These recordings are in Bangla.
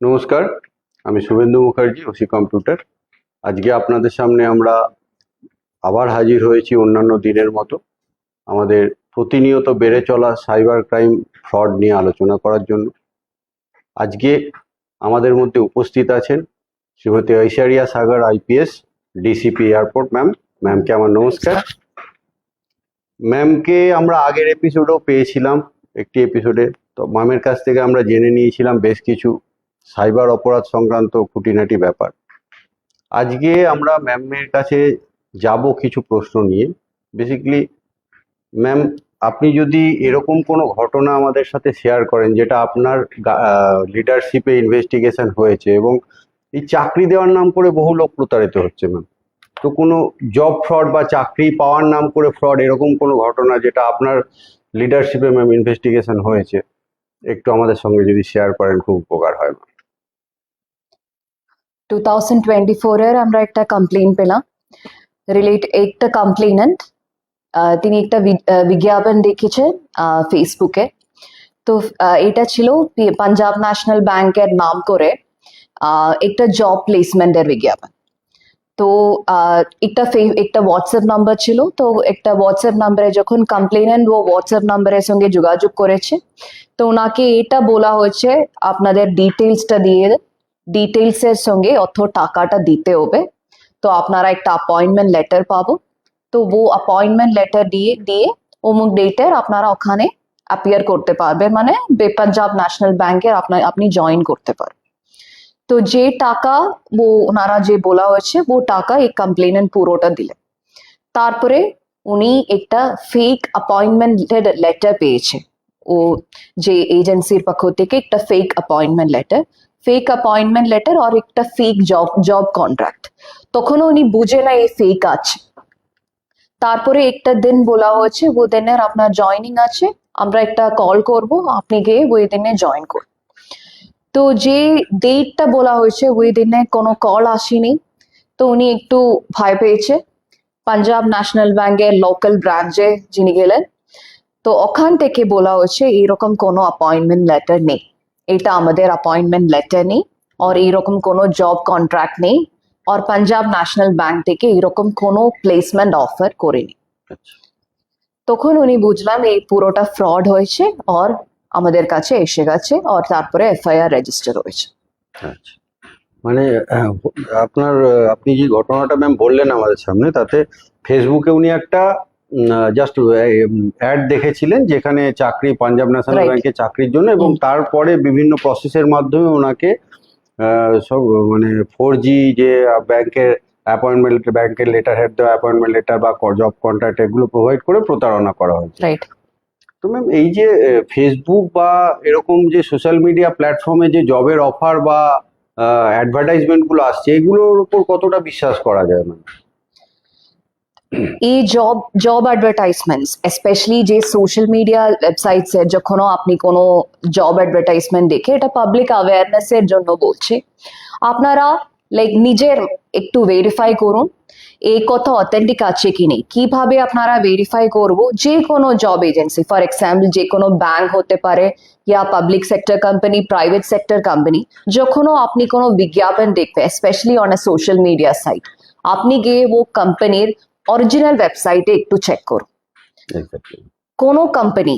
নমস্কার, আমি শুভেন্দু মুখার্জি, ওসি কম্পিউটার। আজকে আপনাদের সামনে আমরা আবার হাজির হয়েছি অন্যান্য দিনের মতো। আমাদের প্রতিনিয়ত বেড়ে চলা সাইবার ক্রাইম ফ্রড নিয়ে আলোচনা করার জন্য। আজকে আমাদের মধ্যে উপস্থিত আছেন Shrimati Aishwarya Sagar, IPS, DCP airport ma'am. ম্যামকে আমার নমস্কার। ম্যামকে আমরা আগের এপিসোডও পেয়েছিলাম একটি এপিসোডে তো ম্যামের কাছ থেকে আমরা জেনে নিয়েছিলাম বেশ কিছু সাইবার অপরাধ সংক্রান্ত খুঁটিনাটি ব্যাপার। আজকে আমরা ম্যামের কাছে যাব কিছু প্রশ্ন নিয়ে। বেসিক্যালি ম্যাম, আপনি যদি এরকম কোনো ঘটনা আমাদের সাথে শেয়ার করেন যেটা আপনার লিডারশিপে ইনভেস্টিগেশন হয়েছে এবং এই চাকরি দেওয়ার নাম করে বহু লোক প্রতারিত হচ্ছে, ম্যাম। তো কোনো জব ফ্রড বা চাকরি পাওয়ার নাম করে ফ্রড এরকম কোনো ঘটনা যেটা আপনার লিডারশিপে ম্যাম ইনভেস্টিগেশন হয়েছে, একটু আমাদের সঙ্গে যদি শেয়ার করেন খুব উপকার হয়, ম্যাম। টু থাউজেন্ড টোয়েন্টি ফোরের আমরা একটা কমপ্লেন পেলাম রিলেট একটা কমপ্লেনেন্ট তিনি একটা বি- আহ, বিজ্ঞাপন দেখেছে ফেসবুকে তো আহ, এটা ছিল পি- পাঞ্জাব ন্যাশনাল ব্যাংকের নাম করে আহ, একটা জব প্লেসমেন্টের বিজ্ঞাপন তো আহ, একটা ফে- একটা হোয়াটসঅ্যাপ নাম্বার ছিল তো একটা হোয়াটসঅ্যাপ নাম্বারে যখন কমপ্লেনেন্ট ও হোয়াটসঅ্যাপ নাম্বারের সঙ্গে যোগাযোগ করেছে তো ওনাকে এটা বলা হয়েছে আপনাদের ডিটেলসটা দিয়ে ডিটেলসের সঙ্গে অর্থ টাকাটা দিতে হবে। তো আপনারা একটা অ্যাপয়েন্টমেন্ট লেটার পাবো। তো ও অ্যাপয়েন্টমেন্ট লেটার দিয়ে দিয়ে অমুক ডেটের আপনারা ওখানে অ্যাপিয়ার করতে পারবেন। মানে বে- পাঞ্জাব ন্যাশনাল ব্যাংকের আপনার আপনি জয়েন করতে পারবেন। তো যে টাকা ও ওনারা যে বলা হয়েছে, ও টাকা এই কমপ্লেনেন্ট পুরোটা দিলেন। তারপরে উনি একটা ফেক অ্যাপয়েন্টমেন্ট লেটার পেয়েছে। ও যে এজেন্সির পক্ষ থেকে একটা fake appointment letter fake appointment letter আর একটা ফেক জব জব কন্ট্রাক্ট তখনও উনি বুঝে না এই ফেক আছে। তারপরে একটা দিন বলা হয়েছে ও দিনের আপনার জয়নিং আছে, আমরা একটা কল করব, আপনি গিয়ে ওই দিনে জয়েন করুন। তো যে ডেটটা বলা হয়েছে ওই দিনে কোনো কল আসেনি, তো উনি একটু ভয় পেয়েছে। পাঞ্জাব ন্যাশনাল ব্যাংকের লোকাল ব্রাঞ্চে যিনি গেলেন, তো ওখান থেকে বলা হয়েছে, এরকম কোনো অ্যাপয়েন্টমেন্ট লেটার নেই। এটা আমাদের অ্যাপয়েন্টমেন্ট লেটার নেই আর এইরকম কোনো জব কন্ট্রাক্ট নেই আর পাঞ্জাব ন্যাশনাল ব্যাংক থেকে এরকম কোনো প্লেসমেন্ট অফার করেনি তখন উনি বুঝলাম এই পুরোটা ফ্রড হয়েছে আর আমাদের কাছে এসে গেছে আর তারপরে এফআইআর রেজিস্টার হয়েছে। আচ্ছা। মানে আপনার আপনি যে ঘটনাটা ম্যাম বললেন আমাদের সামনে তাতে ফেসবুকে উনি একটা জাস্ট অ্যাড দেখেছিলেন যেখানে চাকরি পাঞ্জাব ন্যাশনাল. ব্যাংকে চাকরির জন্য এবং তারপরে বিভিন্ন প্রসেসের মাধ্যমে ওনাকে সব মানে ফোর জি যে ব্যাংকের অ্যাপয়েন্টমেন্ট ব্যাংকের লেটার হেড দেওয়া অ্যাপয়েন্টমেন্ট লেটার বা জব কন্ট্রাক্ট এগুলো প্রোভাইড করে প্রতারণা করা হয়েছে। তো ম্যাম এই যে ফেসবুক বা এরকম যে সোশ্যাল মিডিয়া প্ল্যাটফর্মে যে জবের অফার বা অ্যাডভার্টাইজমেন্টগুলো আসছে এগুলোর উপর কতটা বিশ্বাস করা যায় ম্যাম এই জব জব অ্যাডভার্টাইজমেন্টস স্পেশালি যে সোশ্যাল মিডিয়া ওয়েবসাইটস যখনও আপনি কোনো জব অ্যাডভার্টাইজমেন্ট দেখে এটা পাবলিক অ্যাওয়ারনেস এর জন্য বলছি আপনারা লাইক নিজের একটু ভেরিফাই করুন এই কথা অথেন্টিক আছে কি নেই কীভাবে আপনারা ভেরিফাই করব যে কোনো জব এজেন্সি ফর এক্সাম্পল যে কোনো ব্যাংক হতে পারে ya public sector company private sector company যখনও আপনি কোনো বিজ্ঞাপন দেখবে specially on a social media site আপনি গিয়ে ও কোম্পানির অরিজিনাল ওয়েবসাইটে একটু চেক করুন। এক্স্যাক্টলি কোনো company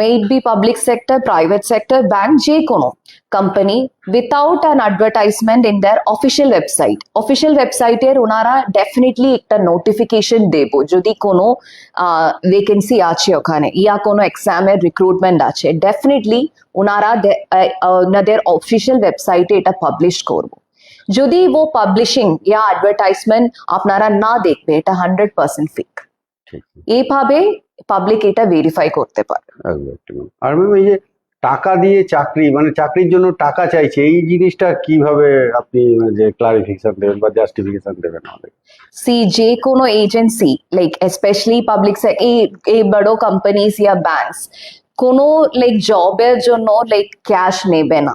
maybe public sector private sector bank যে কোনো company without an advertisement in their official website official ওয়েবসাইটের ওনারা ডেফিনেটলি একটা নোটিফিকেশন দেবো যদি কোনো ভেকেন্সি আছে ওখানে ইয়া কোনো এক্সামের রিক্রুটমেন্ট আছে ডেফিনেটলি ওনারা ওনাদের অফিসিয়াল ওয়েবসাইটে এটা পাবলিশ করব। যদি ও পাবলিশিং ইয়া অ্যাডভার্টাইজমেন্ট আপনারা না দেখবে এটা হান্ড্রেড পার্সেন্ট ফেক এইভাবে পাবলিক এটা ভেরিফাই করতে পারে। আর যে টাকা দিয়ে চাকরি মানে চাকরির জন্য টাকা চাইছে এই জিনিসটা কীভাবে আপনি মানে যে ক্লারিফিকেশন দেবেন বা জাস্টিফিকেশন দেবেন আমাদের? সি যে কোনো এজেন্সি লাইক স্পেশালি পাবলিক এই এই বড় কোম্পানিজ ইয়া ব্যাংকস কোনো লাইক জবের জন্য লাইক ক্যাশ নেবে না।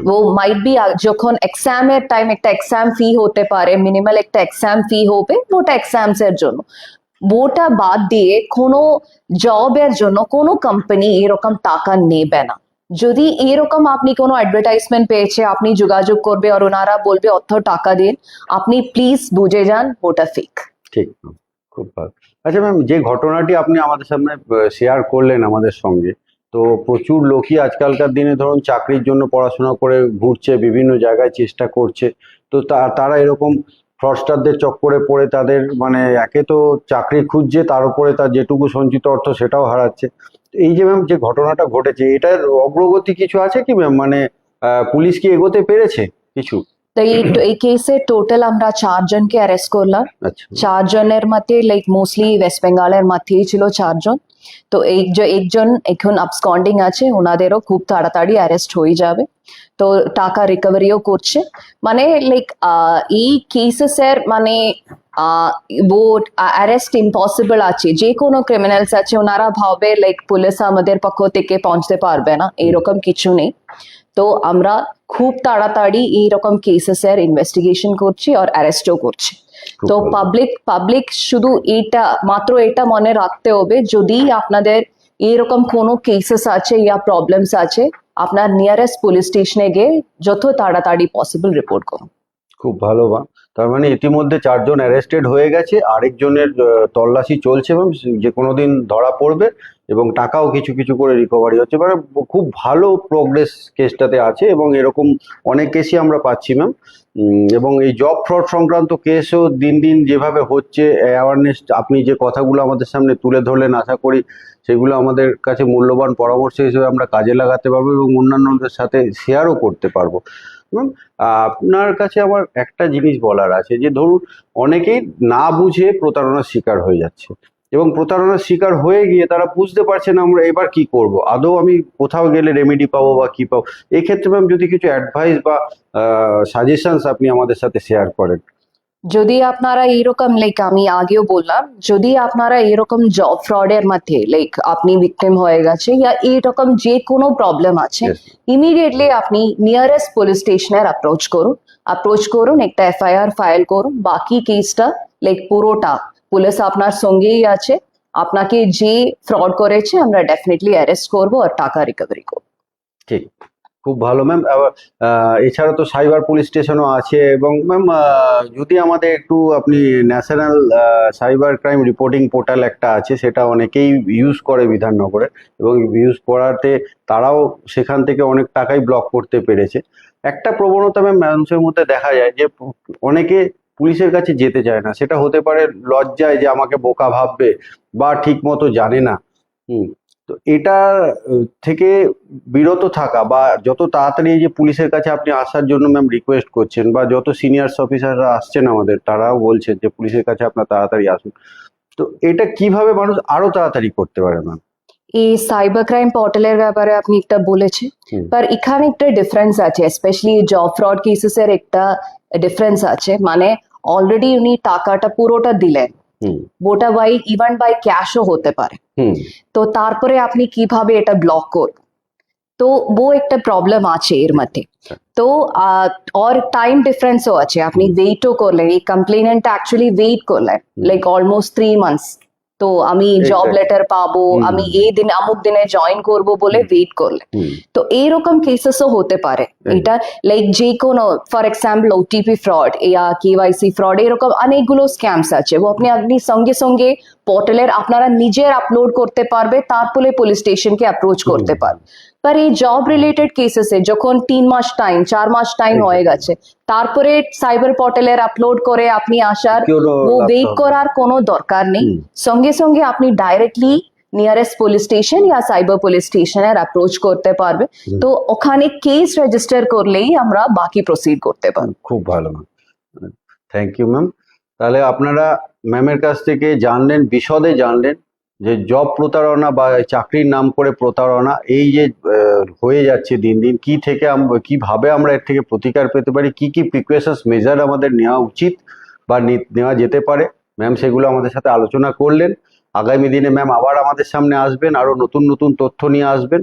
वो মাইট বি যখন এক্সামের টাইম একটা এক্সাম ফি হতে পারে মিনিমাল একটা এক্সাম ফি হবে ওটা এক্সামস এর জন্য ওটা বাদ দিয়ে কোনো জবের জন্য কোনো কোম্পানি এরকম টাকা নেবে না যদি এরকম আপনি কোনো অ্যাডভার্টাইজমেন্ট পেয়েছে আপনি যোগাযোগ করবে আর ওনারা বলবে অর্থ টাকা দিন আপনি প্লিজ বুঝে যান ওটা ফেক ঠিক খুব ভালো আচ্ছা ম্যাম যে ঘটনাটি আপনি আমাদের সামনে শেয়ার করলেন আমাদের সঙ্গে তো প্রচুর লোকই আজকালকার দিনে ধরুন চাকরির জন্য পড়াশোনা করে ঘুরছে, বিভিন্ন জায়গায় চেষ্টা করছে। তো তারা এরকম ফ্রডস্টারদের চক্করে পড়ে তাদের মানে একে তো চাকরি খুঁজছে, তার উপরে তার যেটুকু সঞ্চিত অর্থ সেটাও হারাচ্ছে। এই যে ম্যাম যে ঘটনাটা ঘটেছে, এটার অগ্রগতি কিছু আছে কি ম্যাম? মানে পুলিশ কি এগোতে পেরেছে কিছু? তো এই এই কেসে টোটাল আমরা চারজনকে অ্যারেস্ট করলাম। আচ্ছা। চারজনের মধ্যে লাইক মোস্টলি ওয়েস্ট বেঙ্গলের মধ্যেই ছিল চারজন তো একজন একজন এখন আপসকন্ডিং আছে ওনাদেরও খুব তাড়াতাড়ি অ্যারেস্ট হয়ে যাবে। তো টাকা রিকভারিও করছে। মানে লাইক এই কেসেসের মানে ও অ্যারেস্ট ইম্পসিবল আছে যে কোনো ক্রিমিনালস আছে ওনারা ভাবে লাইক পুলিশ আমাদের পক্ষ থেকে পৌঁছতে পারবে না এরকম কিছু নেই তো আমরা খুব তাড়াতাড়ি এইরকম কেসেসের ইনভেস্টিগেশন করছি আর অ্যারেস্টও করছি তো পাবলিক পাবলিক শুধু এটা মাত্র এটা মনে রাখতে হবে যদি আপনাদের এরকম কোনো কেসেস আছে ইয়া প্রবলেমস আছে আপনার নিয়ারেস্ট পুলিশ স্টেশনে গিয়ে যত তাড়াতাড়ি পসিবল রিপোর্ট করুন খুব ভালো বা তার মানে ইতিমধ্যে চারজন অ্যারেস্টেড হয়ে গেছে, আরেকজনের তল্লাশি চলছে এবং যে কোনো দিন ধরা পড়বে এবং টাকাও কিছু কিছু করে রিকভারি হচ্ছে। মানে খুব ভালো প্রোগ্রেস কেসটাতে আছে এবং এরকম অনেক কেসই আমরা পাচ্ছি ম্যাম এবং এই জব ফ্রড সংক্রান্ত কেসও দিন দিন যেভাবে হচ্ছে অ্যাওয়ারনেস আপনি যে কথাগুলো আমাদের সামনে তুলে ধরলেন, আশা করি সেগুলো আমাদের কাছে মূল্যবান পরামর্শ হিসেবে আমরা কাজে লাগাতে পারব এবং অন্যান্যদের সাথে শেয়ারও করতে পারব। ম্যাম আপনার কাছে আমার একটা জিনিস বলার আছে যে ধরুন, অনেকেই না বুঝে প্রতারণার শিকার হয়ে যাচ্ছে এবং প্রতারণার শিকার হয়ে গিয়ে তারা বুঝতে পারছে না আমরা এবার কি করব। আদৌ আমি কোথাও গেলে রেমেডি পাবো বা কি পাবো? এক্ষেত্রে ম্যাম যদি কিছু অ্যাডভাইস বা সাজেশনস আপনি আমাদের সাথে শেয়ার করেন। যদি আপনারা এরকম লাইক আমি আগেও বললাম যদি আপনারা এরকম জব ফ্রডের মধ্যে লাইক আপনি ভিকটিম হয়ে গেছে ইয়া এরকম যে কোনো প্রবলেম আছে ইমিডিয়েটলি আপনি নিয়ারেস্ট পুলিশ স্টেশনের অ্যাপ্রোচ করুন। অ্যাপ্রোচ করুন একটা এফআইআর ফাইল করুন। বাকি কেসটা লাইক পুরোটা পুলিশ আপনার সঙ্গেই আছে। আপনাকে যে ফ্রড করেছে আমরা ডেফিনেটলি অ্যারেস্ট করব আর টাকা রিকভারি করব। ঠিক। খুব ভালো ম্যাম এছাড়া তো সাইবার পুলিশ স্টেশনও আছে এবং ম্যাম যদি আমাদের একটু আপনি national cyber crime reporting portal একটা আছে, সেটা অনেকেই ইউজ করে বিধাননগরে এবং ইউজ করাতে তারাও সেখান থেকে অনেক টাকাই ব্লক করতে পেরেছে। একটা প্রবণতা ম্যাম মানুষের মধ্যে দেখা যায় যে, অনেকে পুলিশের কাছে যেতে চায় না। সেটা হতে পারে লজ্জায় যে আমাকে বোকা ভাববে বা ঠিক মতো জানে না। হুম। তো এটা থেকে বিরত থাকা বা যত তাড়াতাড়ি যে পুলিশের কাছে আপনি আসার জন্য ম্যাম রিকোয়েস্ট করছেন বা যত সিনিয়র্স অফিসাররা আসছেন আমাদের তারাও বলছেন যে পুলিশের কাছে আপনার তাড়াতাড়ি আসুন। তো এটা কীভাবে মানুষ আরও তাড়াতাড়ি করতে পারে ম্যাম এই সাইবার ক্রাইম পোর্টালের ব্যাপারে আপনি একটা বলেছেন। पर এখানে একটা ডিফারেন্স আছে স্পেশালি জব ফ্রড কেসেসের একটা ডিফারেন্স আছে। মানে অলরেডি উনি টাকাটা পুরোটা দিলেন। হুম। ওটা বাই ইভেন বাই ক্যাশও হতে পারে। হুম। তো তারপরে আপনি কীভাবে এটা ব্লক করবেন? তো ও একটা প্রবলেম আছে এর মধ্যে। তো আহ, আর টাইম ডিফারেন্সও আছে। আপনি ওয়েটও করলেন। এই কমপ্লেনেন্ট অ্যাকচুয়ালি ওয়েট করলেন। লাইক অলমোস্ট থ্রি মান্থস তো আমি জব লেটার পাবো আমি এই দিন অমুক দিনে জয়েন করব বলে ওয়েট করলে তো এইরকম কেসেসও হতে পারে। হুম। এটা লাইক যে কোনো for example OTP fraud ya KYC fraud এরকম অনেকগুলো স্ক্যামস আছে। ও আপনি আপনি সঙ্গে সঙ্গে পোর্টালের আপনারা নিজের আপলোড করতে পারবে তারপরে পুলিশ স্টেশনকে অ্যাপ্রোচ করতে পারবে। पर এই জব রিলেটেড কেসেসে যখন তিন মাস টাইম চার মাস টাইম হয়ে গেছে তারপরে সাইবার পোর্টালের আপলোড করে আপনি আসার ও ওয়েট করার কোনো দরকার নেই সঙ্গে সঙ্গে আপনি directly nearest police station ya cyber police স্টেশনের অ্যাপ্রোচ করতে পারবে তো ওখানে কেস রেজিস্টার করলেই আমরা বাকি প্রসিড করতে পারব খুব ভালো ম্যাম থ্যাংক ইউ ম্যাম তাহলে আপনারা ম্যামের কাছ থেকে জানলেন বিশদে জানলেন যে জব প্রতারণা বা চাকরির নাম করে প্রতারণা, এই যে হয়ে যাচ্ছে দিন দিন, কি থেকে কীভাবে আমরা এর থেকে প্রতিকার পেতে পারি, কি কি প্রিকশনস মেজার আমাদের নেওয়া উচিত বা নেওয়া যেতে পারে ম্যাম সেগুলো আমাদের সাথে আলোচনা করলেন। আগামী দিনে ম্যাম আবার আমাদের সামনে আসবেন, আরও নতুন নতুন তথ্য নিয়ে আসবেন।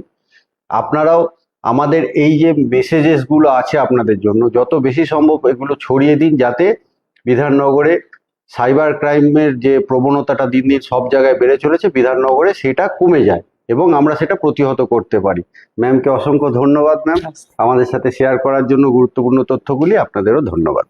আপনারাও আমাদের এই যে মেসেজেসগুলো আছে আপনাদের জন্য, যত বেশি সম্ভব এগুলো ছড়িয়ে দিন যাতে বিধাননগরে সাইবার ক্রাইমের যে প্রবণতাটা দিন দিন সব জায়গায় বেড়ে চলেছে বিধাননগরে সেটা কমে যায় এবং আমরা সেটা প্রতিহত করতে পারি। ম্যামকে অসংখ্য ধন্যবাদ ম্যাম আমাদের সাথে শেয়ার করার জন্য গুরুত্বপূর্ণ তথ্যগুলি আপনাদেরও ধন্যবাদ।